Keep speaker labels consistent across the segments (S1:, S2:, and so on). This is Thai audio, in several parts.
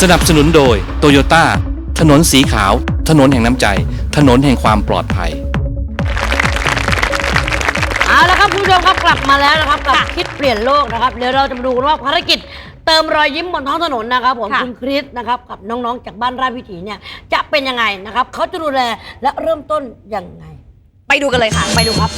S1: สนับสนุนโดยโตโยต้าถนนสีขาว ถนนแห่งน้ำใจ ถนนแห่งความปลอดภัย
S2: เอาละครับคุณผู้ชมครับกลับมาแล้วนะครับกับคิดเปลี่ยนโลกนะครับเดี๋ยวเราจะมาดูกันว่าภารกิจเติมรอยยิ้มบนท้องถนนนะครับผม
S3: ค่ะ
S2: คุณคริสนะครับกับน้องๆจากบ้านราชวิถีเนี่ยจะเป็นยังไงนะครับเขาจะดูแลและเริ่มต้นยังไง
S3: ไปดูกันเลยค่ะ
S2: ไปดูครับ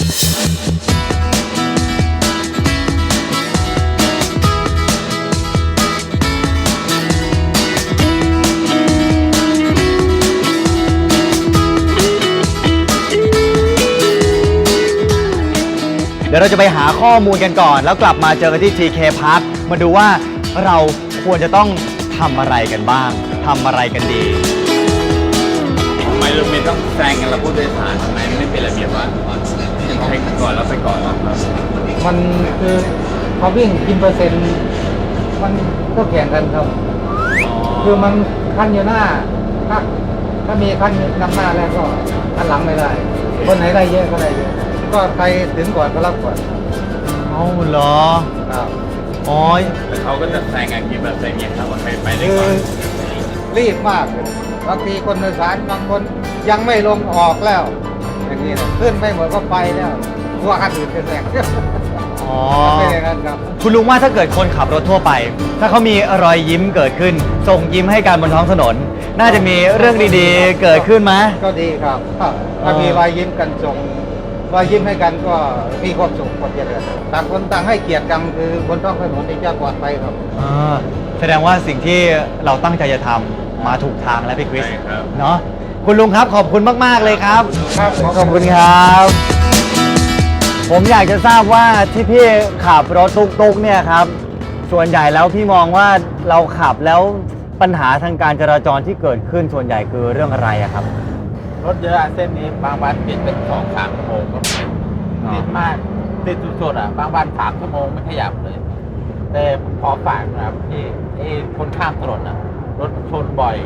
S4: เดี๋ยวเราจะไปหาข้อมูลกันก่อน แล้วกลับมาเจอกันที่ TK Park มาดูว่าเราควรจะต้องทำอะไรกันบ้างทำอะไรกันดี
S5: ทำไมรถเมล์ต้องแซงกันเราผู้โดยสารทำไมไม่เป็นระเบียบวะให้ก่อนแล้วไปก่อนแล้วครับ
S6: มันคือเขาวิ่งกินเปอร์เซ็นต์มันก็แข่งกันครับ คือมันขั้นอยู่หน้า ถ้าถ้ามีขั้นนำหน้าแล้วก็ขั้นหลังไม่ได้ คนไหนได้เยอะก็ได้เยอะ ก็ใครถึงก่อนก็รับก่อน
S4: เอาเหรอ
S6: ครับ
S4: อ๋อ
S5: แต่เขาก็จะแซงกันกี่เปอร์เซ็นต์เนี่ยครับว่าใครไปได้
S6: คือ
S5: ก่อน
S6: รีบมากบางทีคนโดยสารบางคนยังไม่ลงออกแล้ว อย่างนี้นะขึ้นไม่หมดก็ไปแล้วกลัวคันอื่นจะแซง
S4: อ๋อ
S6: ไม่อย่างนั้นครับ
S4: คุณลุงว่าถ้าเกิดคนขับรถทั่วไป ถ้าเขามีรอยยิ้มเกิดขึ้น ส่งยิ้มให้กันบนท้องถนน น่าจะมีเรื่องดีๆ เกิดขึ้นไหม
S6: ก็ดีครับครับถ้า
S4: เออ
S6: มีรอยยิ้มกันส่ง รอยยิ้มให้กันก็มีความสุขความเจริญต่างคนต่างให้เกียรติกันคือบนท้องถนนนี่จะปลอดภัยครับ
S4: อ่าแสดงว่าสิ่งที่เราตั้งใจจะทำมาถูกทางแล้วพี่คริส
S5: ใช่ครับ
S4: เนาะคุณลุงครับขอบคุณมาก ๆ เลยครับ
S6: ครับ
S4: ขอบคุณครับ ผมอยากจะทราบว่าที่พี่ขับรถตุกๆเนี่ยครับ ส่วนใหญ่แล้วพี่มองว่าเราขับแล้วปัญหาทางการจราจรที่เกิดขึ้นส่วนใหญ่คือเรื่องอะไรอะครับ
S5: รถเยอะอะเส้นนี้บางวันติดเป็นสองสามชั่วโมงก็มี
S4: อ๋อ
S5: ติดมากติดสุดๆอะ บางวันสามชั่วโมงไม่ขยับเลย แต่ผมขอฝากนะครับที่ไอ้คนข้ามถนนอะ รถชนบ่อย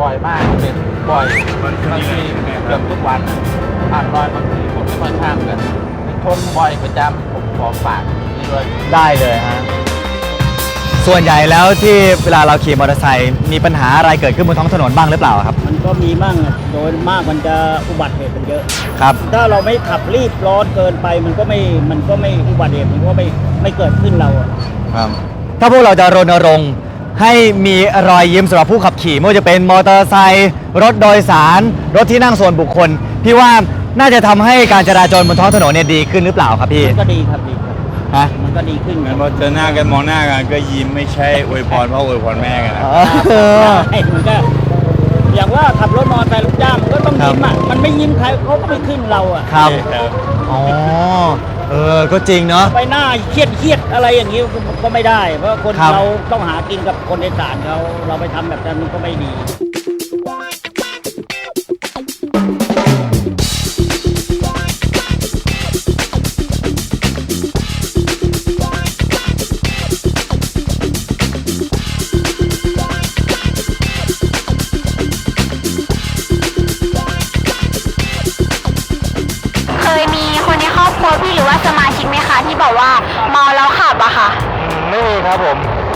S5: บ่อยมากเป็นบ่อยบางทีเกือบทุกวันอะผ่านรอยบางทีผมไม่ค่อยข้ามกันชนบ่อยประจำผมขอฝากนี่ด้วย
S4: ได้เลยฮะ ส่วนใหญ่แล้วที่เวลาเราขี่มอเตอร์ไซค์มีปัญหาอะไรเกิดขึ้นบนท้องถนนบ้างหรือเปล่าครับ
S7: มันก็มีมั่งอะโดยมากมันจะอุบัติเหตุมันเยอะ
S4: ครับ
S7: ถ้าเราไม่ขับรีบร้อนเกินไป มันก็ไม่มันก็ไม่อุบัติเหตุมันก็ไม่ไม่เกิดขึ้นเราอะ
S4: ครับ ถ้าพวกเราจะรณรงค์ให้มีรอยยิ้มสำหรับผู้ขับขี่ไม่ว่าจะเป็นมอเตอร์ไซค์รถโดยสาร รถที่นั่งส่วนบุคคล พี่ว่าน่าจะทำให้การจราจรบนท้องถนนเนี่ยดีขึ้นหรือเปล่าครับพี่
S7: มันก็ดีครับดีครับ
S4: ฮะ
S7: มันก็ดีขึ้น
S5: งั้นพอเจอหน้ากันมองหน้ากันก็ยิ้มไม่ใช่อวยพรเพราะอวยพรแม่กันนะ
S4: เออ
S7: ใช่มันก็อย่างว่าขับรถมอเตอร์ไซค์รับจ้างมันก็ต้องยิ้มอะ มันไม่ยิ้มใครเขาก็ไม่ขึ้นเราอะ
S4: ครับ
S5: ครับ
S4: อ๋อ เออ ก็จริงเนาะ
S7: ไปหน้าเครียดเครียดอะไรอย่างนี้ก็ไม่ได้ เพราะคน
S4: ครับ
S7: เราต้องหากินกับคนในสารเขาเราไปทำแบบนั้นมันก็ไม่ดี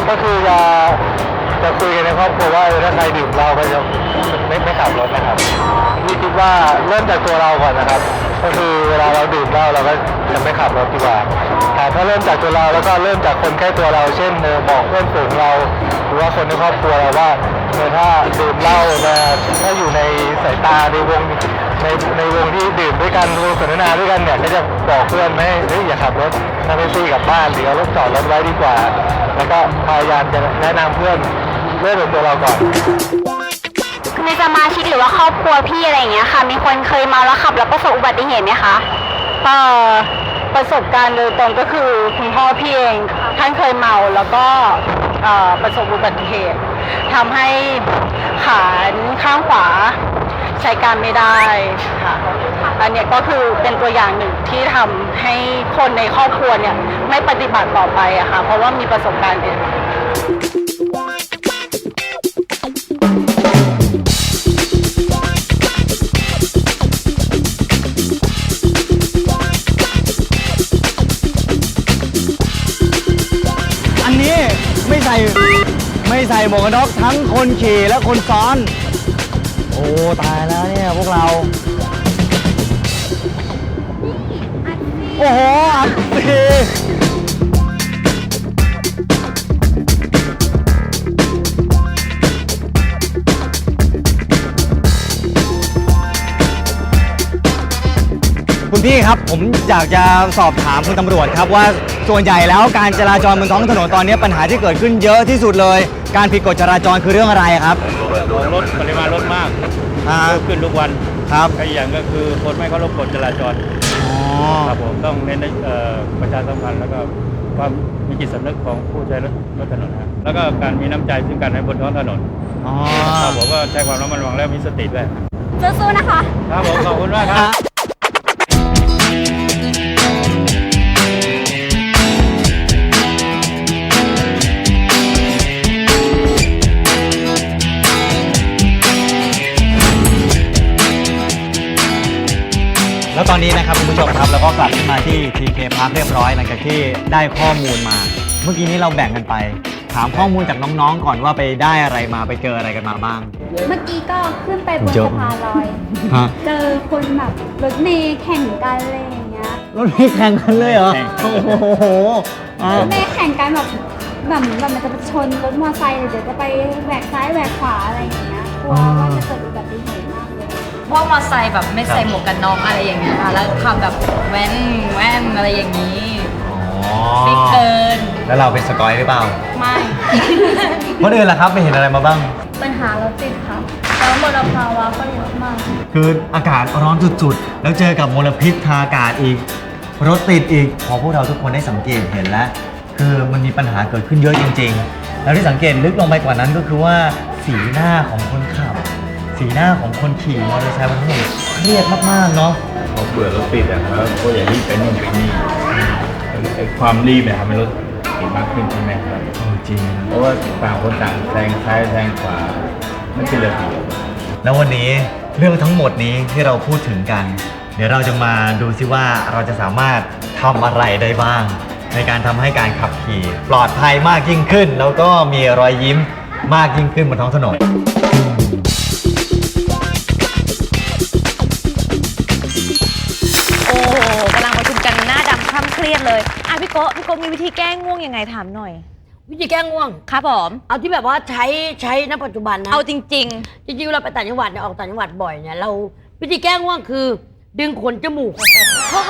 S8: ก็คือ
S4: จะจะคุยกันในครอบครัวว่าเออถ้าใครดื่มเหล้าก็จะไม่ไม่ขับรถนะครับนี่คิดว่าเริ่มจากตัวเราก่อนนะครับ ก็คือเวลาเราดื่มเหล้าเราก็จะไม่ขับรถดีกว่าแต่ถ้าเริ่มจากตัวเราแล้วก็เริ่มจากคนใกล้ตัวเรา เช่นบอกเพื่อนฝูงเรา หรือว่าคนในครอบครัวเราว่า เออถ้าดื่มเหล้านะถ้าอยู่ในสายตาในวงในในวงที่ดื่มด้วยกันวงสนทนาด้วยกันเนี่ยก็จะบอกเพื่อนไม่ให้เฮ้ยอย่าขับรถนั่งแท็กซี่กลับบ้านหรือเอารถจอดรถไว้ดีกว่า แล้วก็พยายามจะแนะนำเพื่อนเริ่มจากตัวเราก่อน
S8: ในสมาชิกหรือว่าครอบครัวพี่อะไรอย่างเงี้ยค่ะ มีคนเคยเมาแล้วขับแล้วประสบอุบัติเหตุไหมคะ
S3: เอ่อประสบการณ์โดยตรงก็คือคุณพ่อพี่เองท่านเคยเมาแล้วก็เอ่อประสบอุบัติเหตุ ทำให้ขาข้างขวาใช้การไม่ได้ค่ะอันนี้ก็คือเป็นตัวอย่างหนึ่งที่ทำให้คนในครอบครัวเนี่ยไม่ปฏิบัติต่อไปอะค่ะเพราะว่ามีประสบการณ์เอง
S4: อันนี้ไม่ใส่ ไม่ใส่หมวกกันน็อกทั้งคนขี่และคนซ้อน โอ้ ตายแล้วเนี่ยพวกเรา โอ้โหอัดสีคุณพี่ครับผมอยากจะสอบถามคุณตำรวจครับว่า ส่วนใหญ่แล้วการจราจรบนท้องถนนตอนนี้ปัญหาที่เกิดขึ้นเยอะที่สุดเลย การผิดกฎจราจรคือเรื่องอะไรครับ
S7: รถปริมาณรถมาก
S4: อ่า
S7: เพิ่มขึ้นทุกวัน
S4: ครับ
S7: อีกอย่างก็คือคนไม่เคารพกฎจราจร
S4: อ๋อ
S7: ครับผมต้องเน้นในเอ่อประชาสัมพันธ์แล้วก็ความมีจิตสำนึกของผู้ใช้รถรถถนนนะครับแล้วก็การมีน้ำใจซึ่งกันในบนท้องถนน
S4: อ๋อ
S7: ครับผมก็ใช้ความระมัดระวังและมีสติด้วย
S3: สู้ๆนะคะ
S7: ครับผมขอบคุณมากครับ
S4: แล้วตอนนี้นะครับคุณผู้ชมครับเราก็กลับขึ้นมาที่ TK Park เรียบร้อยหลังจากที่ได้ข้อมูลมา เมื่อกี้นี้เราแบ่งกันไป ถามข้อมูลจากน้องๆ ก่อนว่าไปได้อะไรมาไปเจออะไรกันมาบ้าง
S9: เมื่อกี้ก็ขึ้นไปบน
S4: เจอ
S9: สะพานลอย
S4: ฮะ
S9: เจอคนแบบรถเมย์แข่งกันอะไรอย่างเงี้ย
S4: รถพี่แข่งกันเลยเหรอ
S7: แข่ง
S4: โอ้โหอะ
S9: รถเมย์แข่งกันแบบแบบแบบมันจะไปชนรถมอเตอร์ไซค์เดี๋ยวจะไปแหวกซ้ายแหวกขวาอะไรอย่างเงี้ยกลัวว่าจะเกิดอุบัติเหตุมากเลย
S10: พวกมอไซค์แบบไม่ใส่หมวกกันน็อกอะไรอย่างเงี้ยค่ะแล้วขับแบบแว้นแว่นอะไรอย่างนี้
S4: อ๋อ
S10: ฟิกเกิน
S4: แล้วเราเป็นสกอยหรือเปล่า
S10: ไม่
S4: คนอื่นล่ะครับไปเห็นอะไรมาบ้าง
S9: ปัญหารถติดค่ะแล้วมลภาวะก็เยอะมาก
S4: คืออากาศร้อนสุดๆ แล้วเจอกับมลพิษทางอากาศอีก รถติดอีก พอพวกเราทุกคนได้สังเกตเห็นแล้ว คือมันมีปัญหาเกิดขึ้นเยอะจริง ๆ แล้วที่สังเกตลึกลงไปกว่านั้นก็คือว่าสีหน้าของคนขับ สีหน้าของคนขี่มอเตอร์ไซค์บนถนนเครียดมากๆเนาะ
S5: พอเบื่อรถติดอะแล้วก็อย่ารีบไปนู่นไปนี่ไอ้ความรีบเนี่ยทำให้รถติดมากขึ้นใช่ไหมครับ
S4: เออจริง
S5: เพราะว่าต่างคนต่างแซงซ้ายแซงขวาไม่ใช่ระเบียบ
S4: แล้ววันนี้เรื่องทั้งหมดนี้ที่เราพูดถึงกัน เดี๋ยวเราจะมาดูซิว่าเราจะสามารถทำอะไรได้บ้าง ในการทำให้การขับขี่ ปลอดภัยมากยิ่งขึ้น แล้วก็มีรอยยิ้มมากยิ่งขึ้นบนท้องถ
S10: นน เครียดเลยอะพี่โกะพี่โกะมีวิธีแก้ง่วงยังไงถามหน่อย
S2: วิธีแก้ง่วง
S10: ครับผม
S2: เอาที่แบบว่าใช้ใช้ณปัจจุบันนะ
S10: เอาจริง
S2: จริงๆเราไปต่างจังหวัดเนี่ยออกต่างจังหวัดบ่อยเนี่ยเราวิธีแก้ง่วงคือ ดึงขนจมูก
S10: ๆเฮ้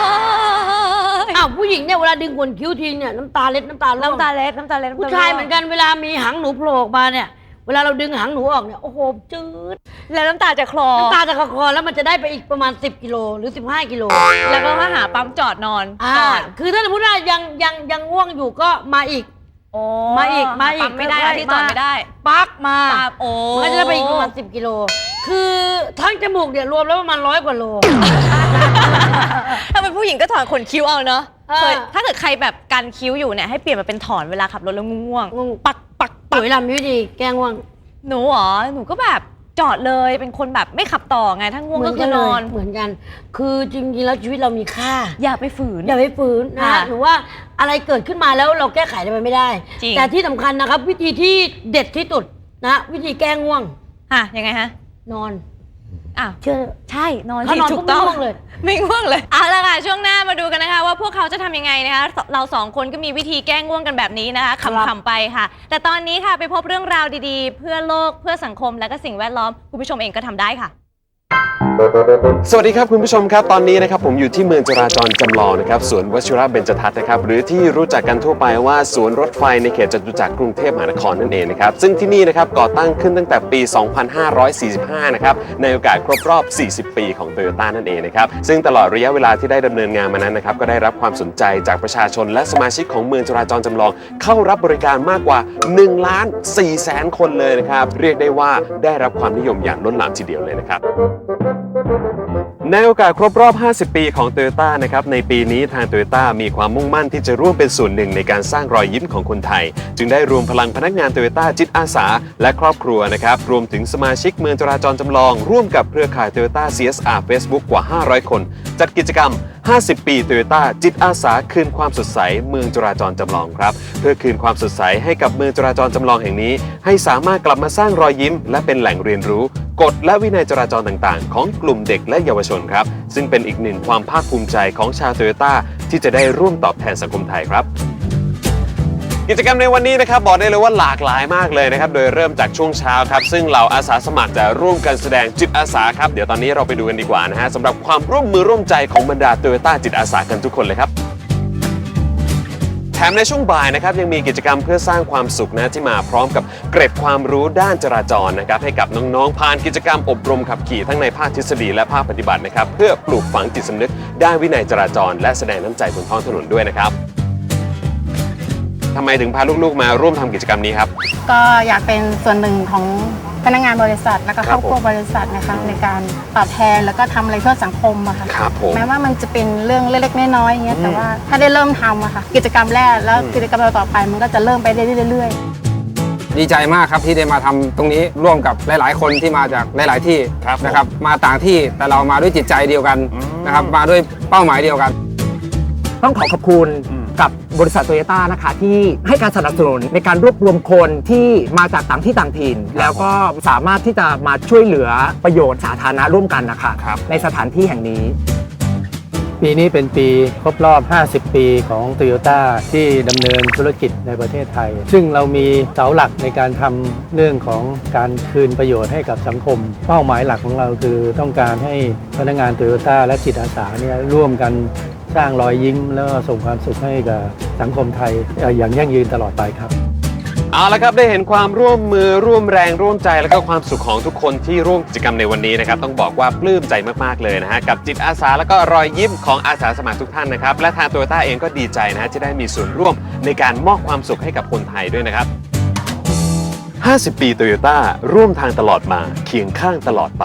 S10: ย
S2: อ้าวผู้หญิงเนี่ยเวลาดึงขนคิ้วทีเนี่ยน้ำตาเล็ดน้ำตาร่วง
S10: น้ำตาเล็ดน้ำตาเล็ดำต
S2: ผู้ชายเหมือนกันเวลามีหางหนูโผล่ออกมาเนี่ย เวลาเราดึงหางหนูออกเนี่ยโอ้โหจืด
S10: แล้วน้ำตาจะคลอ
S2: น้ำตาจะคลอแล้วมันจะได้ไปอีกประมาณ 10 กิโลหรือ 15 กิโล
S10: แล้วก็มาหาปั๊มจอดนอน
S2: อ่า
S10: ก่อน
S2: คือถ้าสมมติว่ายังยังยังง่วงอยู่ก็มาอีก
S10: โอ้
S2: มาอีกมาอีก
S10: ปั๊ไม่ได้
S2: ค่อยๆ
S10: หาที่จอด
S2: มา
S10: ไม่ได้
S2: ปักมา
S10: ปั๊บโอ้
S2: มันก็จะได้ไปอีกประมาณ 10 กิโล คือทั้งจมูกเนี่ยรวมแล้วประมาณร้อยกว่าโล
S10: ถ้าเป็นผู้หญิงก็ถอนขนคิ้วเอาเนาะ
S2: เออ
S10: เคยถ้าเกิดใครแบบกันคิ้วอยู่เนี่ยให้เปลี่ยนมาเป็นถอนเวลาขับรถแล้วง่วง
S2: ง่วง
S10: ปัก ปุ๋
S2: ยลำยุ่ดี แกง่วง
S10: หนูเหรอหนูก็แบบจอดเลยเป็นคนแบบไม่ขับต่อไงถ้าง่วงก็คือนอน
S2: เหมือนกัน คือจริงๆแล้วชีวิตเรามีค่า
S10: อย่าไปฝืน
S2: อย่าไปฝืนนะหรือว่าอะไรเกิดขึ้นมาแล้วเราแก้ไขไรมันไม่ได้ แต่ที่สำคัญนะครับ วิธีที่เด็ดที่สุดนะ วิธีแก้ง่วง
S10: อะยังไงฮะ
S2: นอน
S10: อ้าว
S2: เชื่อ
S10: ใช่นอน
S2: ถ้า
S10: สิ
S2: นอน
S10: ถูกต้อง
S2: ปุ๊บไม่ง่วงเลย
S10: ไม่ง่วงเลยเอาละค่ะ ช่วงหน้ามาดูกันนะคะ ว่าพวกเขาจะทำยังไงนะคะ เราสองคนก็มีวิธีแก้ง่วงกันแบบนี้นะคะ
S2: ครับ
S10: ขำๆไปค่ะ แต่ตอนนี้ค่ะไปพบเรื่องราวดีๆ เพื่อโลกเพื่อสังคมและก็สิ่งแวดล้อม คุณผู้ชมเองก็ทำได้ค่ะ
S11: สวัสดีครับคุณผู้ชมครับตอนนี้นะครับผมอยู่ที่เมืองจราจรจำลองนะครับสวนวชิระเบญจทัศน์นะครับหรือที่รู้จักกันทั่วไปว่าสวนรถไฟในเขตจตุจักรกรุงเทพมหานครนั่นเองนะครับซึ่งที่นี่นะครับก่อตั้งขึ้นตั้งแต่ปี 2545 นะครับในโอกาสครบรอบ 40 ปีของโตโยต้านั่นเองนะครับซึ่งตลอดระยะเวลาที่ได้ดำเนินงานมานั้นนะครับก็ได้รับความสนใจจากประชาชนและสมาชิกของเมืองจราจรจำลอง เข้ารับบริการมากกว่า1ล้าน4แสนคนเลยนะครับเรียกได้ว่าได้รับความนิยมอย่างล้นหลามทีเดียวเลยนะครับ ในโอกาสครบรอบ 50 ปีของ Toyota นะครับ ในปีนี้ทาง Toyota มีความมุ่งมั่นที่จะร่วมเป็นส่วนหนึ่งในการสร้างรอยยิ้มของคนไทย จึงได้รวมพลังพนักงาน Toyota จิตอาสา และครอบครัวนะครับ รวมถึงสมาชิกเมืองจราจรจำลอง ร่วมกับเครือข่าย Toyota CSR Facebook กว่า 500 คน จัดกิจกรรม 50 ปี Toyota จิตอาสาคืนความสดใสเมืองจราจรจำลองครับ เพื่อคืนความสดใสให้กับเมืองจราจรจำลองแห่งนี้ ให้สามารถกลับมาสร้างรอยยิ้ม และเป็นแหล่งเรียนรู้ กฎและวินัยจราจรต่างๆ ของกลุ่มเด็กและเยาวชนครับ ซึ่งเป็นอีกหนึ่งความภาคภูมิใจของชาวโตโยต้าที่จะได้ร่วมตอบแทนสังคมไทยครับ กิจกรรมในวันนี้นะครับบอกได้เลยว่าหลากหลายมากเลยนะครับ โดยเริ่มจากช่วงเช้าครับ ซึ่งเหล่าอาสาสมัครจะร่วมกันแสดงจิตอาสาครับ เดี๋ยวตอนนี้เราไปดูกันดีกว่านะฮะสำหรับความร่วมมือร่วมใจของบรรดาโตโยต้าจิตอาสากันทุกคนเลยครับ มในช่วงบ่ายนะครับยังมีกิจกรรมเพื่อสร้างความสุขนะที่มาพร้อมกับเกร็ดความรู้ด้านจราจรนะครับให้กับน้องๆผ่านกิจกรรมอบรมขับขี่ทั้งในภาคทฤษฎีและภาคปฏิบัตินะครับเพื่อปลูกฝังจิตสำนึกด้านวินัยจราจร และแสดงน้ำใจบนท้องถนนด้วยนะครับทำไมถึงพาลูกๆมาร่วมทำกิจกรรมนี้ครับ
S12: ก็อยากเป็นส่วนหนึ่งของ พนักงานบริษัทแล้วก็
S11: ค
S12: ครับรอบครัว
S11: ผม
S12: บริษัทนะคะในการตอบแทนแล้วก็ทำอะไรเพื่อสังคมอะค่ะ
S11: ครับผม
S12: แม้ว่ามันจะเป็นเรื่องเล็กๆน้อยๆอย่างเงี้ย
S11: อืม
S12: แต่ว่าถ้าได้เริ่มทำอะค่ะกิจกรรมแรกแล้วกิจกรรมต่อๆไปมันก็จะเริ่มไปเรื่อยๆ
S13: ดีใจมากครับที่ได้มาทำตรงนี้ร่วมกับหลาย ๆ คนที่มาจากหลาย ๆ ที่
S11: ครับผม
S13: นะครับมาต่างที่แต่เรามาด้วยจิตใจเดียวกันนะครับมาด้วยเป้าหมายเดียวกัน
S14: ต้องขอขอบคุณ กับบริษัทโตโยต้านะคะที่ให้การสนับสนุนในการรวบรวมคนที่มาจากต่างที่ต่างถิ่น แล้วก็สามารถที่จะมาช่วยเหลือประโยชน์สาธารณะร่วมกันนะคะ
S11: ครับ
S14: ในสถานที่แห่งนี้
S6: ปีนี้เป็นปีครบรอบ 50 ปีของโตโยต้าที่ดำเนินธุรกิจในประเทศไทย ซึ่งเรามีเสาหลักในการทำเรื่องของการคืนประโยชน์ให้กับสังคม เป้าหมายหลักของเราคือต้องการให้พนักงานโตโยต้าและจิตอาสาเนี่ยร่วมกัน สร้างรอยยิ้มแล้วก็ส่งความสุขให้กับสังคมไทยเอ่ออย่างยั่งยืนตลอดไปครับ
S11: เอาละครับได้เห็นความร่วมมือร่วมแรงร่วมใจแล้วก็ความสุขของทุกคนที่ร่วมกิจกรรมในวันนี้นะครับต้องบอกว่าปลื้มใจมากๆเลยนะฮะกับจิตอาสาแล้วก็รอยยิ้มของอาสาสมัครทุกท่านนะครับและทางโตโยต้าเองก็ดีใจนะฮะที่ได้มีส่วนร่วมในการมอบความสุขให้กับคนไทยด้วยนะครับ 50 ปีโตโยต้าร่วมทางตลอดมาเคียงข้างตลอดไป